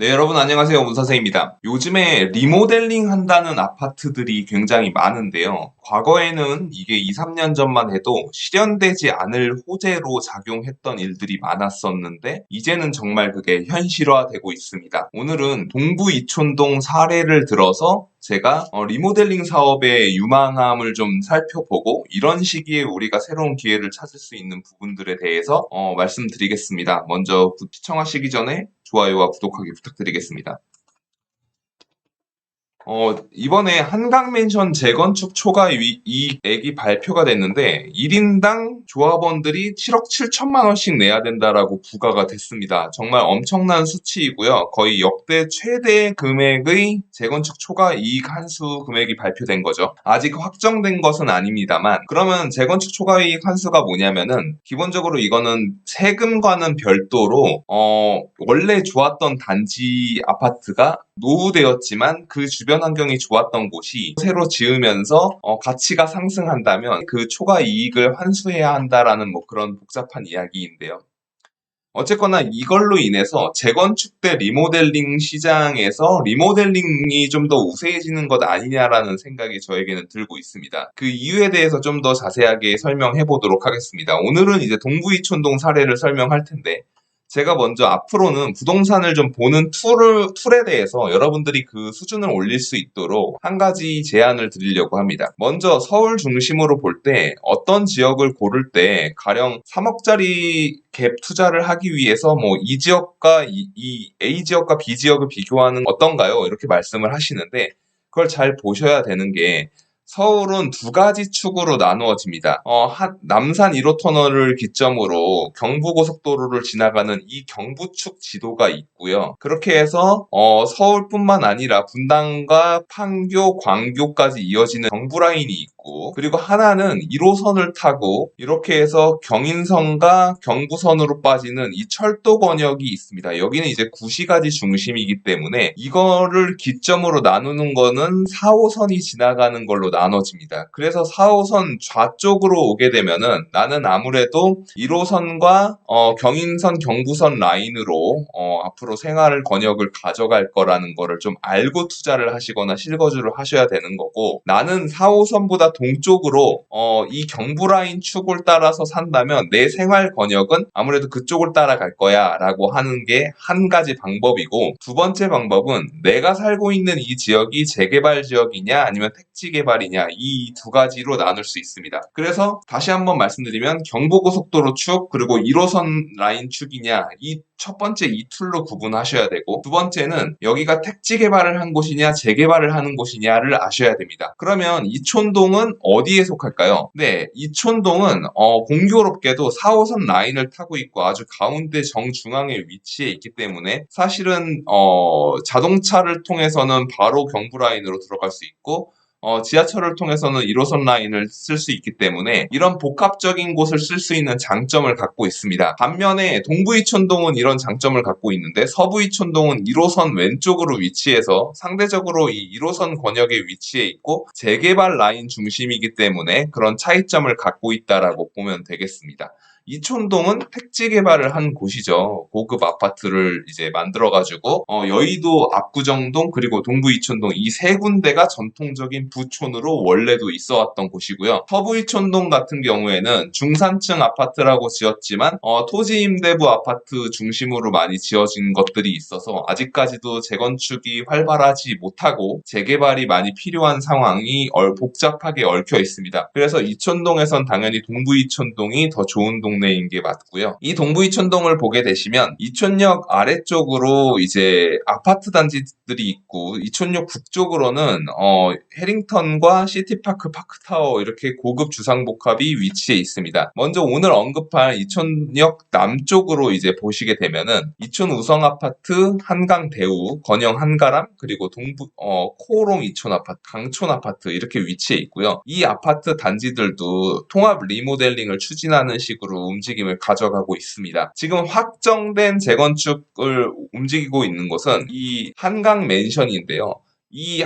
네, 여러분 안녕하세요. 문선생입니다. 요즘에 리모델링 한다는 아파트들이 굉장히 많은데요. 과거에는 이게 2, 3년 전만 해도 실현되지 않을 호재로 작용했던 일들이 많았었는데 이제는 정말 그게 현실화되고 있습니다. 오늘은 동부 이촌동 사례를 들어서 제가 어, 리모델링 사업의 유망함을 좀 살펴보고 이런 시기에 우리가 새로운 기회를 찾을 수 있는 부분들에 대해서 어, 말씀드리겠습니다. 먼저 구- 시청하시기 전에 좋아요와 구독하기 부탁드리겠습니다. 어, 이번에 한강맨션 재건축 초과 위- 이익액이 발표가 됐는데 1인당 조합원들이 7억 7천만 원씩 내야 된다라고 부과가 됐습니다. 정말 엄청난 수치이고요. 거의 역대 최대 금액의 재건축 초과 이익 한수 금액이 발표된 거죠. 아직 확정된 것은 아닙니다만 그러면 재건축 초과 이익 한수가 뭐냐면은 기본적으로 이거는 세금과는 별도로 어, 원래 좋았던 단지 아파트가 노후되었지만 그 주변 환경이 좋았던 곳이 새로 지으면서 어, 가치가 상승한다면 그 초과 이익을 환수해야 한다라는 뭐 그런 복잡한 이야기인데요. 어쨌거나 이걸로 인해서 재건축 대 리모델링 시장에서 리모델링이 좀 더 우세해지는 것 아니냐라는 생각이 저에게는 들고 있습니다. 그 이유에 대해서 좀 더 자세하게 설명해 보도록 하겠습니다. 오늘은 이제 동부이촌동 사례를 설명할 텐데 제가 먼저 앞으로는 부동산을 좀 보는 툴을, 툴에 대해서 여러분들이 그 수준을 올릴 수 있도록 한 가지 제안을 드리려고 합니다. 먼저 서울 중심으로 볼 때 어떤 지역을 고를 때 가령 3억짜리 갭 투자를 하기 위해서 뭐 이 지역과 이, 이 A 지역과 B 지역을 비교하는 어떤가요? 이렇게 말씀을 하시는데 그걸 잘 보셔야 되는 게 서울은 두 가지 축으로 나누어집니다. 어, 한- 남산 1호 터널을 기점으로 경부고속도로를 지나가는 이 경부축 지도가 있고요. 그렇게 해서 어, 서울뿐만 아니라 분당과 판교, 광교까지 이어지는 경부라인이 있고 그리고 하나는 1호선을 타고 이렇게 해서 경인선과 경부선으로 빠지는 이 철도 권역이 있습니다. 여기는 이제 구시가지 중심이기 때문에 이거를 기점으로 나누는 거는 4호선이 지나가는 걸로 나눠집니다. 그래서 4호선 좌쪽으로 오게 되면은 나는 아무래도 1호선과 어, 경인선, 경부선 라인으로 어, 앞으로 생활 권역을 가져갈 거라는 거를 좀 알고 투자를 하시거나 실거주를 하셔야 되는 거고 나는 4호선보다 동쪽으로 어, 이 경부 라인 축을 따라서 산다면 내 생활 권역은 아무래도 그쪽을 따라갈 거야 라고 하는 게 한 가지 방법이고 두 번째 방법은 내가 살고 있는 이 지역이 재개발 지역이냐 아니면 택지 개발이 냐 이 두 가지로 나눌 수 있습니다. 그래서 다시 한번 말씀드리면 경부고속도로 축 그리고 1호선 라인 축이냐 이 첫 번째 이 툴로 구분하셔야 되고 두 번째는 여기가 택지 개발을 한 곳이냐 재개발을 하는 곳이냐를 아셔야 됩니다. 그러면 이촌동은 어디에 속할까요? 네, 이촌동은 어, 공교롭게도 4호선 라인을 타고 있고 아주 가운데 정중앙에 위치해 있기 때문에 사실은 어, 자동차를 통해서는 바로 경부 라인으로 들어갈 수 있고 어, 지하철을 통해서는 1호선 라인을 쓸 수 있기 때문에 이런 복합적인 곳을 쓸 수 있는 장점을 갖고 있습니다. 반면에 동부이촌동은 이런 장점을 갖고 있는데 서부이촌동은 1호선 왼쪽으로 위치해서 상대적으로 이 1호선 권역에 위치해 있고 재개발 라인 중심이기 때문에 그런 차이점을 갖고 있다라고 보면 되겠습니다. 이촌동은 택지 개발을 한 곳이죠. 고급 아파트를 이제 만들어가지고 어, 여의도 압구정동 그리고 동부 이촌동 이 세 군데가 전통적인 부촌으로 원래도 있어왔던 곳이고요. 서부 이촌동 같은 경우에는 중산층 아파트라고 지었지만 어, 토지 임대부 아파트 중심으로 많이 지어진 것들이 있어서 아직까지도 재건축이 활발하지 못하고 재개발이 많이 필요한 상황이 얼- 복잡하게 얽혀 있습니다. 그래서 이촌동에선 당연히 동부 이촌동이 더 좋은 동 네인 게 맞고요. 이 동부 이촌동을 보게 되시면 이촌역 아래쪽으로 이제 아파트 단지들이 있고 이촌역 북쪽으로는 어, 해링턴과 시티파크 파크타워 이렇게 고급 주상복합이 위치해 있습니다. 먼저 오늘 언급할 이촌역 남쪽으로 이제 보시게 되면은 이촌 우성 아파트, 한강 대우, 건영 한가람 그리고 동부 어, 코오롱 이촌 아파트, 강촌 아파트 이렇게 위치해 있고요. 이 아파트 단지들도 통합 리모델링을 추진하는 식으로 움직임을 가져가고 있습니다. 지금 확정된 재건축을 움직이고 있는 곳은 이 한강 맨션인데요. 이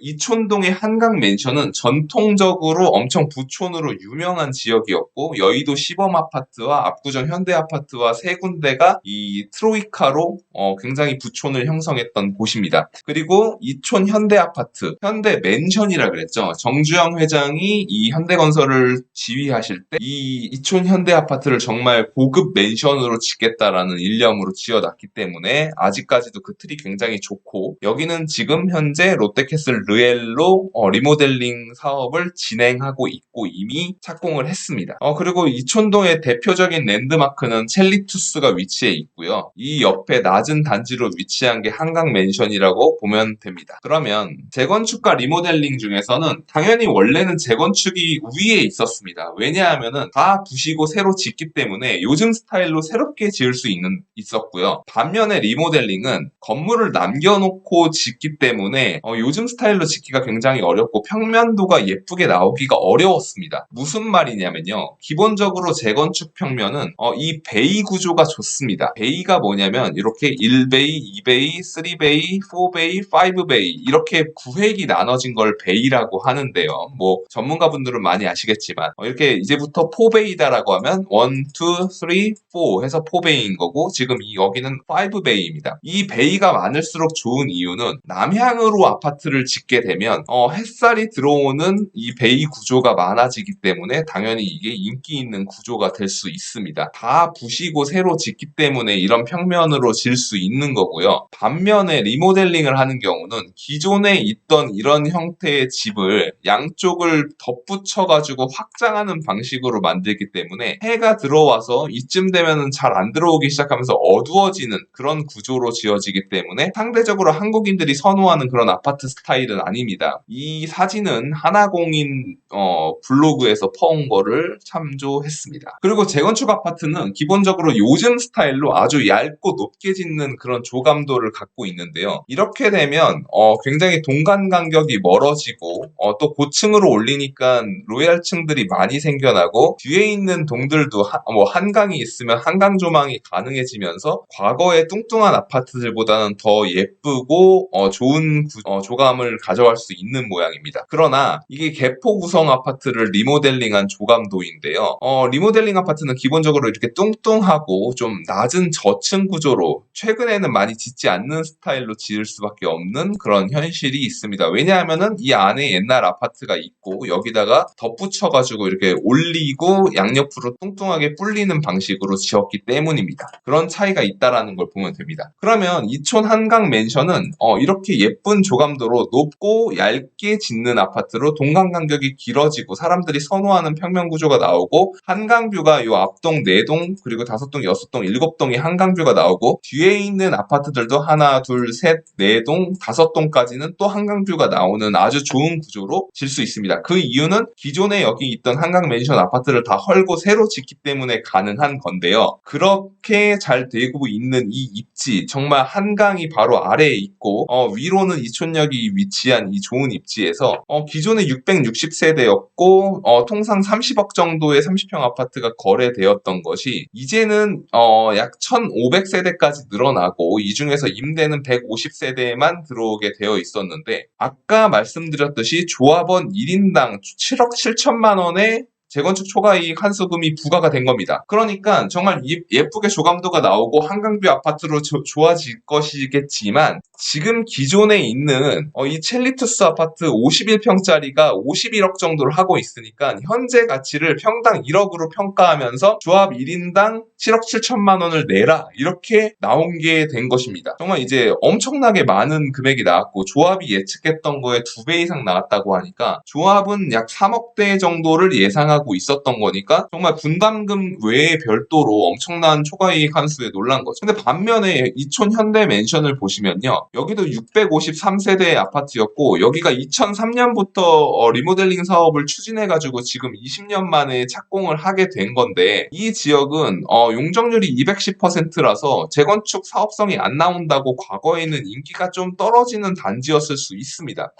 이촌동의 한강 맨션은 전통적으로 엄청 부촌으로 유명한 지역이었고 여의도 시범 아파트와 압구정 현대 아파트와 세 군데가 이 트로이카로 어, 굉장히 부촌을 형성했던 곳입니다. 그리고 이촌 현대 아파트, 현대 맨션이라 그랬죠. 정주영 회장이 이 현대건설을 지휘하실 때 이 이촌 현대 아파트를 정말 고급 맨션으로 짓겠다라는 일념으로 지어놨기 때문에 아직까지도 그 틀이 굉장히 좋고 여기는 지금 현재 롯데캐슬 르엘로 어, 리모델링 사업을 진행하고 있고 이미 착공을 했습니다. 어, 그리고 이촌동의 대표적인 랜드마크는 첼리투스가 위치해 있고요. 이 옆에 낮은 단지로 위치한 게 한강 맨션이라고 보면 됩니다. 그러면 재건축과 리모델링 중에서는 당연히 원래는 재건축이 우위에 있었습니다. 왜냐하면은 다 부시고 새로 짓기 때문에 요즘 스타일로 새롭게 지을 수 있는 있었고요. 반면에 리모델링은 건물을 남겨놓고 짓기 때문에 어, 요즘 스타일 로 짓기가 굉장히 어렵고 평면도가 예쁘게 나오기가 어려웠습니다. 무슨 말이냐면요. 기본적으로 재건축 평면은 어, 이 베이 구조가 좋습니다. 베이가 뭐냐면 이렇게 1베이, 2베이, 3베이, 4베이, 5베이 이렇게 구획이 나눠진 걸 베이라고 하는데요. 뭐 전문가분들은 많이 아시겠지만 어, 이렇게 이제부터 4베이다라고 하면 1, 2, 3, 4 해서 4베이인 거고 지금 이 여기는 5베이입니다. 이 베이가 많을수록 좋은 이유는 남향으로 아파트를 짓게 되면 어, 햇살이 들어오는 이 베이 구조가 많아지기 때문에 당연히 이게 인기 있는 구조가 될 수 있습니다. 다 부시고 새로 짓기 때문에 이런 평면으로 질 수 있는 거고요. 반면에 리모델링을 하는 경우는 기존에 있던 이런 형태의 집을 양쪽을 덧붙여가지고 확장하는 방식으로 만들기 때문에 해가 들어와서 이쯤 되면은 잘 안 들어오기 시작하면서 어두워지는 그런 구조로 지어지기 때문에 상대적으로 한국인들이 선호하는 그런 아파트 스타일은 아닙니다. 이 사진은 하나공인 어, 블로그에서 퍼온 거를 참조했습니다. 그리고 재건축 아파트는 기본적으로 요즘 스타일로 아주 얇고 높게 짓는 그런 조감도를 갖고 있는데요. 이렇게 되면 어, 굉장히 동간 간격이 멀어지고 어, 또 고층으로 올리니까 로얄층들이 많이 생겨나고 뒤에 있는 동들도 하- 뭐 한강이 있으면 한강 조망이 가능해지면서 과거의 뚱뚱한 아파트들보다는 더 예쁘고 어, 좋은 구- 어, 조감을 가져갈 수 있는 모양입니다. 그러나 이게 개포 구성 아파트를 리모델링한 조감도인데요. 어, 리모델링 아파트는 기본적으로 이렇게 뚱뚱하고 좀 낮은 저층 구조로 최근에는 많이 짓지 않는 스타일로 지을 수밖에 없는 그런 현실이 있습니다. 왜냐하면은 이 안에 옛날 아파트가 있고 여기다가 덧붙여가지고 이렇게 올리고 양옆으로 뚱뚱하게 불리는 방식으로 지었기 때문입니다. 그런 차이가 있다라는 걸 보면 됩니다. 그러면 이촌 한강 맨션은 어, 이렇게 예쁜 조감도로 높고 얇게 짓는 아파트로 동강 간격이 길어지고 사람들이 선호하는 평면 구조가 나오고 한강뷰가 요 앞동 4동 그리고 5동, 6동, 7동이 한강뷰가 나오고 뒤에 있는 아파트들도 하나, 둘, 셋, 네 동, 다섯 동까지는 또 한강뷰가 나오는 아주 좋은 구조로 질 수 있습니다. 그 이유는 기존에 여기 있던 한강 맨션 아파트를 다 헐고 새로 짓기 때문에 가능한 건데요. 그렇게 잘 되고 있는 이 입지, 정말 한강이 바로 아래에 있고 어, 위로는 이촌역이 위 치한 이 좋은 입지에서 어, 기존에 660세대였고 어, 통상 30억 정도의 30평 아파트가 거래되었던 것이 이제는 어, 약 1,500세대까지 늘어나고 이 중에서 임대는 150세대에만 들어오게 되어 있었는데 아까 말씀드렸듯이 조합원 1인당 7억 7천만 원의 재건축 초과이익 한수금이 부과가 된 겁니다. 그러니까 정말 예- 예쁘게 조감도가 나오고 한강뷰 아파트로 조- 좋아질 것이겠지만 지금 기존에 있는 어, 이 첼리투스 아파트 51평짜리가 51억 정도를 하고 있으니까 현재 가치를 평당 1억으로 평가하면서 조합 1인당 7억 7천만 원을 내라 이렇게 나온 게 된 것입니다. 정말 이제 엄청나게 많은 금액이 나왔고 조합이 예측했던 거에 두 배 이상 나왔다고 하니까 조합은 약 3억대 정도를 예상하고 있었던 거니까 정말 분담금 외에 별도로 엄청난 초과이익 한수에 놀란 거죠. 근데 반면에 이촌 현대 맨션을 보시면요. 여기도 653세대의 아파트였고 여기가 2003년부터 리모델링 사업을 추진해가지고 지금 20년 만에 착공을 하게 된 건데 이 지역은 어, 용적률이 210%라서 재건축 사업성이 안 나온다고 과거에는 인기가 좀 떨어지는 단지였을 수 있습니다.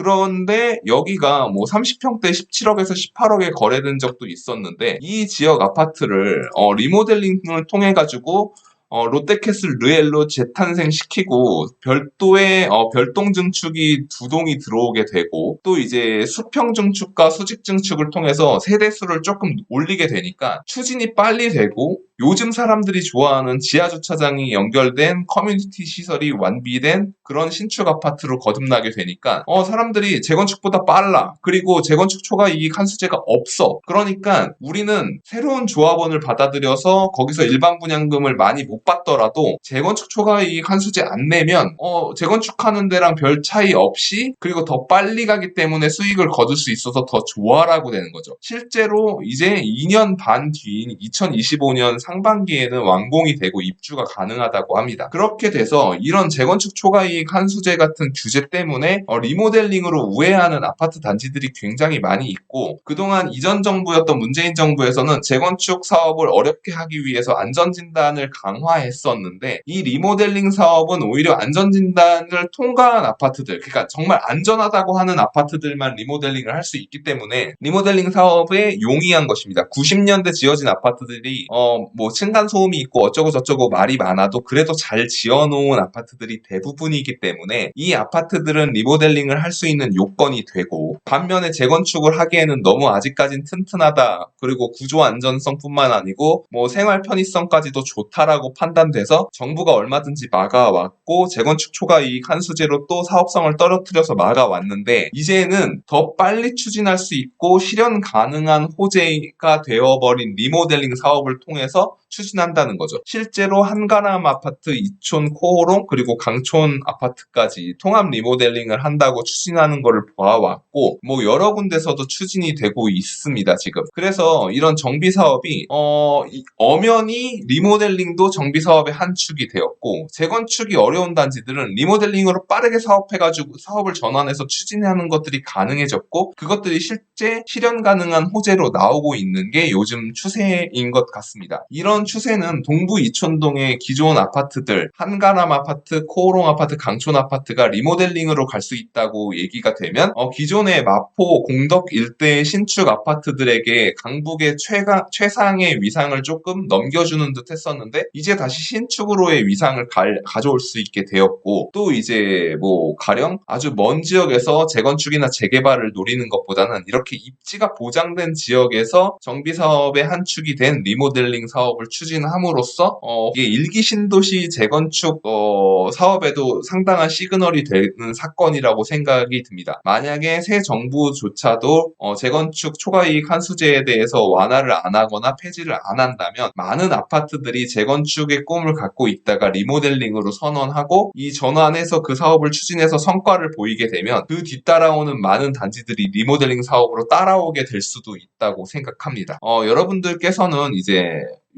그런데 여기가 뭐 30평대 17억에서 18억에 거래된 적도 있었는데 이 지역 아파트를 어, 리모델링을 통해 가지고 어, 롯데캐슬 르엘로 재탄생시키고 별도의 어, 별동 증축이 두 동이 들어오게 되고 또 이제 수평 증축과 수직 증축을 통해서 세대수를 조금 올리게 되니까 추진이 빨리 되고 요즘 사람들이 좋아하는 지하 주차장이 연결된 커뮤니티 시설이 완비된 그런 신축 아파트로 거듭나게 되니까 어 사람들이 재건축보다 빨라. 그리고 재건축 초과 이익 한수제가 없어. 그러니까 우리는 새로운 조합원을 받아들여서 거기서 일반 분양금을 많이 못 받더라도 재건축 초과 이익 한수제 안 내면 어 재건축하는 데랑 별 차이 없이 그리고 더 빨리 가기 때문에 수익을 거둘 수 있어서 더 좋아라고 되는 거죠. 실제로 이제 2년 반 뒤인 2025년 상반기에는 완공이 되고 입주가 가능하다고 합니다. 그렇게 돼서 이런 재건축 초과 이익 한수제 같은 규제 때문에 어, 리모델링으로 우회하는 아파트 단지들이 굉장히 많이 있고 그동안 이전 정부였던 문재인 정부에서는 재건축 사업을 어렵게 하기 위해서 안전 진단을 강화 했었는데 이 리모델링 사업은 오히려 안전진단을 통과한 아파트들 그러니까 정말 안전하다고 하는 아파트들만 리모델링을 할 수 있기 때문에 리모델링 사업에 용이한 것입니다. 90년대 지어진 아파트들이 어 뭐 층간 소음이 있고 어쩌고 저쩌고 말이 많아도 그래도 잘 지어놓은 아파트들이 대부분이기 때문에 이 아파트들은 리모델링을 할 수 있는 요건이 되고 반면에 재건축을 하기에는 너무 아직까진 튼튼하다 그리고 구조 안전성뿐만 아니고 뭐 생활 편의성까지도 좋다라고 판단돼서 정부가 얼마든지 막아왔고 재건축 초과 이익 한수제로 또 사업성을 떨어뜨려서 막아왔는데 이제는 더 빨리 추진할 수 있고 실현 가능한 호재가 되어버린 리모델링 사업을 통해서 추진한다는 거죠. 실제로 한가람 아파트, 이촌 코호롱 그리고 강촌 아파트까지 통합 리모델링을 한다고 추진하는 것을 보아왔고 뭐 여러 군데서도 추진이 되고 있습니다 지금. 그래서 이런 정비 사업이 어 이- 엄연히 리모델링도 정비 사업의 한 축이 되었고 재건축이 어려운 단지들은 리모델링으로 빠르게 사업해가지고 사업을 전환해서 추진하는 것들이 가능해졌고 그것들이 실제 실현 가능한 호재로 나오고 있는 게 요즘 추세인 것 같습니다. 이런 추세는 동부 이촌동의 기존 아파트들 한가람 아파트, 코오롱 아파트, 강촌 아파트가 리모델링으로 갈 수 있다고 얘기가 되면 어, 기존의 마포, 공덕 일대의 신축 아파트들에게 강북의 최강, 최상의 위상을 조금 넘겨주는 듯 했었는데 이제 다시 신축으로의 위상을 갈- 가져올 수 있게 되었고 또 이제 뭐 가령 아주 먼 지역에서 재건축이나 재개발을 노리는 것보다는 이렇게 입지가 보장된 지역에서 정비 사업의 한 축이 된 리모델링 사업을 추진함으로써 어, 이게 일기 신도시 재건축 어, 사업에도 상당한 시그널이 되는 사건이라고 생각이 듭니다. 만약에 새 정부조차도 어, 재건축 초과이익 한수제에 대해서 완화를 안 하거나 폐지를 안 한다면 많은 아파트들이 재건축의 꿈을 갖고 있다가 리모델링으로 선언하고 이 전환해서 그 사업을 추진해서 성과를 보이게 되면 그 뒤따라오는 많은 단지들이 리모델링 사업으로 따라오게 될 수도 있다고 생각합니다. 어, 여러분들께서는 이제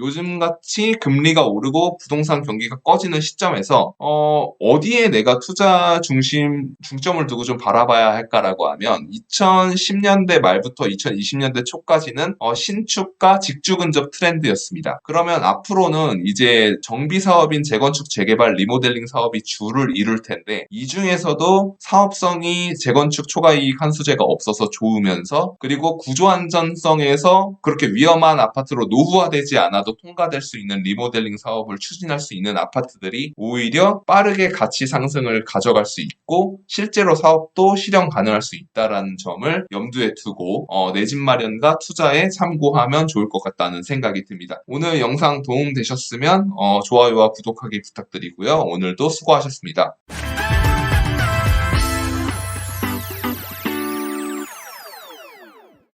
요즘같이 금리가 오르고 부동산 경기가 꺼지는 시점에서 어, 어디에 내가 투자 중심 중점을 두고 좀 바라봐야 할까라고 하면 2010년대 말부터 2020년대 초까지는 어, 신축과 직주 근접 트렌드였습니다. 그러면 앞으로는 이제 정비 사업인 재건축 재개발 리모델링 사업이 주를 이룰 텐데 이 중에서도 사업성이 재건축 초과이익 한수제가 없어서 좋으면서 그리고 구조 안전성에서 그렇게 위험한 아파트로 노후화되지 않아 도 통과될 수 있는 리모델링 사업을 추진할 수 있는 아파트들이 오히려 빠르게 가치 상승을 가져갈 수 있고 실제로 사업도 실현 가능할 수 있다라는 점을 염두에 두고 어, 내 집 마련과 투자에 참고하면 좋을 것 같다는 생각이 듭니다. 오늘 영상 도움 되셨으면 어, 좋아요와 구독하기 부탁드리고요. 오늘도 수고하셨습니다.